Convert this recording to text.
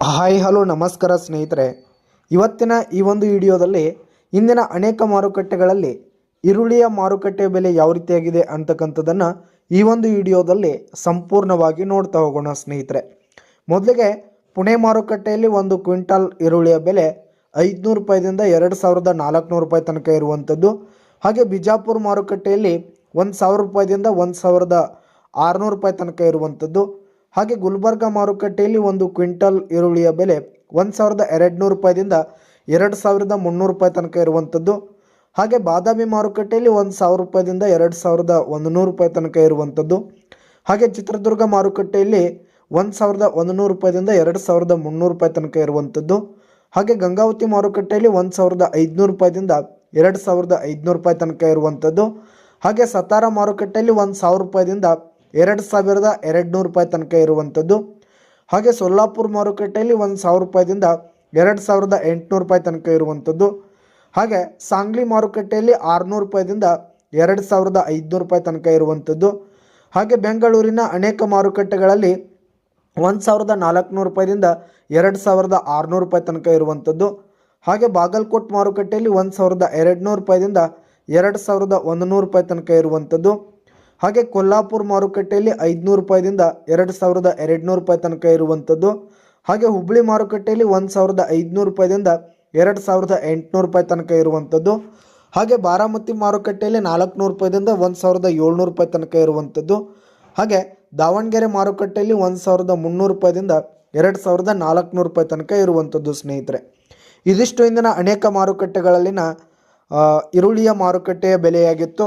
Hi, hello, ನಮಸ್ಕಾರ ಸ್ನೇಹಿತರೆ. ಇವತ್ತಿನ ಈ ಒಂದು ವಿಡಿಯೋದಲ್ಲಿ ಇಂದಿನ ಅನೇಕ ಮಾರುಕಟ್ಟೆಗಳಲ್ಲಿ ಈರುಳ್ಳಿಯ ಮಾರುಕಟ್ಟೆ ಬೆಲೆ ಯಾವ ರೀತಿಯಾಗಿದೆ ಅಂತಕ್ಕಂಥದ್ದನ್ನು ಈ ಒಂದು ವಿಡಿಯೋದಲ್ಲಿ ಸಂಪೂರ್ಣವಾಗಿ ನೋಡ್ತಾ ಹೋಗೋಣ ಸ್ನೇಹಿತರೆ. ಮೊದಲಿಗೆ ಪುಣೆ ಮಾರುಕಟ್ಟೆಯಲ್ಲಿ ಒಂದು ಕ್ವಿಂಟಲ್ ಈರುಳ್ಳಿಯ ಬೆಲೆ ಐದುನೂರು ರೂಪಾಯಿದಿಂದ ಎರಡು ಸಾವಿರದ ನಾಲ್ಕುನೂರು ರೂಪಾಯಿ ತನಕ ಇರುವಂಥದ್ದು. ಹಾಗೆ ಬಿಜಾಪುರ ಮಾರುಕಟ್ಟೆಯಲ್ಲಿ ಒಂದು ಸಾವಿರ ರೂಪಾಯಿದಿಂದ ಒಂದು ಸಾವಿರದ ಆರುನೂರು ರೂಪಾಯಿ ತನಕ ಇರುವಂಥದ್ದು. ಹಾಗೆ ಗುಲ್ಬರ್ಗ ಮಾರುಕಟ್ಟೆಯಲ್ಲಿ ಒಂದು ಕ್ವಿಂಟಲ್ ಈರುಳ್ಳಿಯ ಬೆಲೆ ಒಂದು ಸಾವಿರದ ಎರಡುನೂರು ರೂಪಾಯಿದಿಂದ ಎರಡು ಸಾವಿರದ ಮುನ್ನೂರು ರೂಪಾಯಿ ತನಕ ಇರುವಂಥದ್ದು. ಹಾಗೆ ಬಾದಾಮಿ ಮಾರುಕಟ್ಟೆಯಲ್ಲಿ ಒಂದು ಸಾವಿರ ರೂಪಾಯಿದಿಂದ ಎರಡು ಸಾವಿರದ ಒಂದು ನೂರು ರೂಪಾಯಿ ತನಕ ಇರುವಂಥದ್ದು. ಹಾಗೆ ಚಿತ್ರದುರ್ಗ ಮಾರುಕಟ್ಟೆಯಲ್ಲಿ ಒಂದು ಸಾವಿರದ ಒಂದು ನೂರು ರೂಪಾಯಿದಿಂದ ಎರಡು ಸಾವಿರದ ಮುನ್ನೂರು ರೂಪಾಯಿ ತನಕ ಇರುವಂಥದ್ದು. ಹಾಗೆ ಗಂಗಾವತಿ ಮಾರುಕಟ್ಟೆಯಲ್ಲಿ ಒಂದು ಸಾವಿರದ ಐದುನೂರು ರೂಪಾಯಿದಿಂದ ಎರಡು ಸಾವಿರದ ಐದುನೂರು ರೂಪಾಯಿ ತನಕ ಇರುವಂಥದ್ದು. ಹಾಗೆ ಸತಾರ ಮಾರುಕಟ್ಟೆಯಲ್ಲಿ ಒಂದು ಸಾವಿರ ರೂಪಾಯಿದಿಂದ ಎರಡು ಸಾವಿರದ ಎರಡು ನೂರು ರೂಪಾಯಿ ತನಕ ಇರುವಂಥದ್ದು. ಹಾಗೆ ಸೊಲ್ಲಾಪುರ ಮಾರುಕಟ್ಟೆಯಲ್ಲಿ ಒಂದು ಸಾವಿರ ರೂಪಾಯಿದಿಂದ ಎರಡು ಸಾವಿರದ ಎಂಟುನೂರು ರೂಪಾಯಿ ತನಕ ಇರುವಂಥದ್ದು. ಹಾಗೆ ಸಾಂಗ್ಲಿ ಮಾರುಕಟ್ಟೆಯಲ್ಲಿ ಆರುನೂರು ರೂಪಾಯಿದಿಂದ ಎರಡು ಸಾವಿರದ ಐದುನೂರು ರೂಪಾಯಿ ತನಕ ಇರುವಂಥದ್ದು. ಹಾಗೆ ಬೆಂಗಳೂರಿನ ಅನೇಕ ಮಾರುಕಟ್ಟೆಗಳಲ್ಲಿ ಒಂದು ಸಾವಿರದ ನಾಲ್ಕುನೂರು ರೂಪಾಯಿದಿಂದ ಎರಡು ಸಾವಿರದ ಆರುನೂರು ರೂಪಾಯಿ ತನಕ ಇರುವಂಥದ್ದು. ಹಾಗೆ ಬಾಗಲಕೋಟ್ ಮಾರುಕಟ್ಟೆಯಲ್ಲಿ ಒಂದು ಸಾವಿರದ ಎರಡು ನೂರು ರೂಪಾಯಿದಿಂದ ಎರಡು ಸಾವಿರದ ಒಂದು ನೂರು ರೂಪಾಯಿ ತನಕ ಇರುವಂಥದ್ದು. ಹಾಗೆ ಕೊಲ್ಲಾಪುರ ಮಾರುಕಟ್ಟೆಯಲ್ಲಿ ಐದುನೂರು ರೂಪಾಯಿದಿಂದ ಎರಡು ಸಾವಿರದ ಎರಡುನೂರು ರೂಪಾಯಿ ತನಕ ಇರುವಂಥದ್ದು. ಹಾಗೆ ಹುಬ್ಬಳ್ಳಿ ಮಾರುಕಟ್ಟೆಯಲ್ಲಿ ಒಂದು ಸಾವಿರದ ಐದುನೂರು ರೂಪಾಯಿದಿಂದ ಎರಡು ಸಾವಿರದ ಎಂಟುನೂರು ರೂಪಾಯಿ ತನಕ ಇರುವಂಥದ್ದು. ಹಾಗೆ ಬಾರಾಮತಿ ಮಾರುಕಟ್ಟೆಯಲ್ಲಿ ನಾಲ್ಕುನೂರು ರೂಪಾಯಿದಿಂದ ಒಂದು ಸಾವಿರದ ಏಳ್ನೂರು ರೂಪಾಯಿ ತನಕ ಇರುವಂಥದ್ದು. ಹಾಗೆ ದಾವಣಗೆರೆ ಮಾರುಕಟ್ಟೆಯಲ್ಲಿ ಒಂದು ಸಾವಿರದ ಮುನ್ನೂರು ರೂಪಾಯಿದಿಂದ ಎರಡು ಸಾವಿರದ ನಾಲ್ಕುನೂರು ರೂಪಾಯಿ ತನಕ ಇರುವಂಥದ್ದು ಸ್ನೇಹಿತರೆ. ಇದಿಷ್ಟು ಇಂದಿನ ಅನೇಕ ಮಾರುಕಟ್ಟೆಗಳಲ್ಲಿನ ಈರುಳ್ಳಿಯ ಮಾರುಕಟ್ಟೆಯ ಬೆಲೆಯಾಗಿತ್ತು.